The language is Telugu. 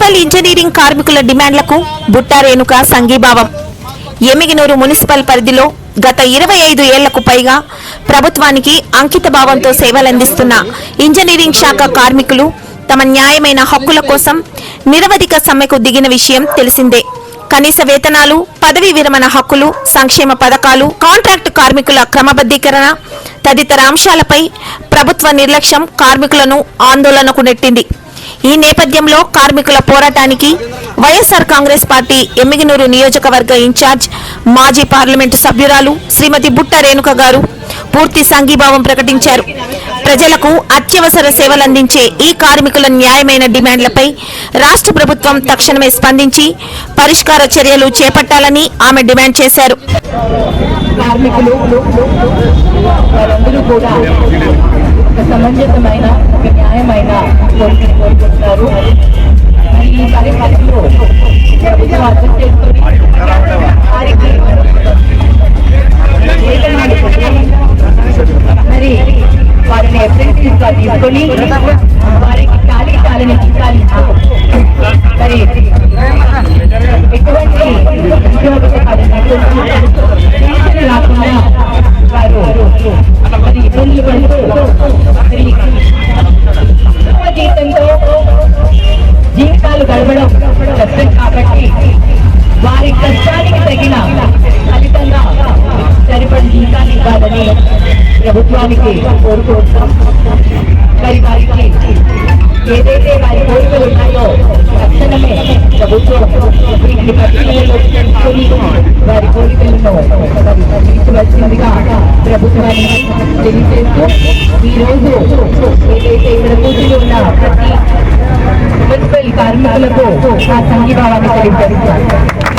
మున్సిపల్ ఇంజనీరింగ్ కార్మికుల డిమాండ్లకు బుట్టా రేణుక సంఘీభావం. ఎమిగినూరు మున్సిపల్ పరిధిలో గత ఇరవై ఐదు ఏళ్ళకు పైగా ప్రభుత్వానికి అంకిత భావంతో సేవలందిస్తున్న ఇంజనీరింగ్ శాఖ కార్మికులు తమ న్యాయమైన హక్కుల కోసం నిరవధిక సమ్మెకు దిగిన విషయం తెలిసిందే. కనీస వేతనాలు పదవీ విరమణ హక్కులు సంక్షేమ పథకాలు కాంట్రాక్టు కార్మికుల క్రమబద్ధీకరణ తదితర అంశాలపై ప్రభుత్వ నిర్లక్ష్యం కార్మికులను ఆందోళనకు నెట్టింది. ఈ నేపథ్యంలో కార్మికుల పోరాటానికి వైఎస్ఆర్ కాంగ్రెస్ పార్టీ ఎమ్మిగినూరు నియోజకవర్గ ఇన్ఛార్జ్ మాజీ పార్లమెంటు సభ్యురాలు శ్రీమతి బుట్ట రేణుక గారు పూర్తి సంఘీభావం ప్రకటించారు. ప్రజలకు అత్యవసర సేవలందించే ఈ కార్మికుల న్యాయమైన డిమాండ్లపై రాష్ట్ర ప్రభుత్వం తక్షణమే స్పందించి పరిష్కార చర్యలు చేపట్టాలని ఆమె డిమాండ్ చేశారు. కార్మికులు వారందరూ కూడా ఒక సమంజసమైన ఒక న్యాయమైన కోరికను కోరుకుంటున్నారు. ఈ పరిస్థితుల్లో ప్రభుత్వం అర్థం వారిని అప్రెంటిస్ గా తీసుకొని వారికి ఖాళీ ఖాళీని జీతాలిస్తూ మరి ఎటువంటి ఉద్యోగ పెన్షన్ రాకుండా వారు మరి ఇబ్బందులు పడుతూ మరి తక్కువ జీతంతో జీవితాలు గడపడం కష్టం కాబట్టి వారి కష్టానికి తగిన ఫలితంగా సరిపడి జీతాన్ని ఇవ్వాలని ప్రభుత్వానికి కోరుకుంటున్నాం మరి వారికి ఏదైతే వారి కోరికలు ఉన్నాయో తక్షణమే ప్రభుత్వం వీటిని పరిశీలనలో తీసుకొని వారి కోరికలను మరి ప్రభుత్వాన్ని తెలియజేస్తూ ఈరోజు ఏదైతే ఇక్కడ కూర్చుని ఉన్న ప్రతి మున్సిపల్ కార్మికులకు ఆ సంఘీభావాన్ని తెలియజేస్తారు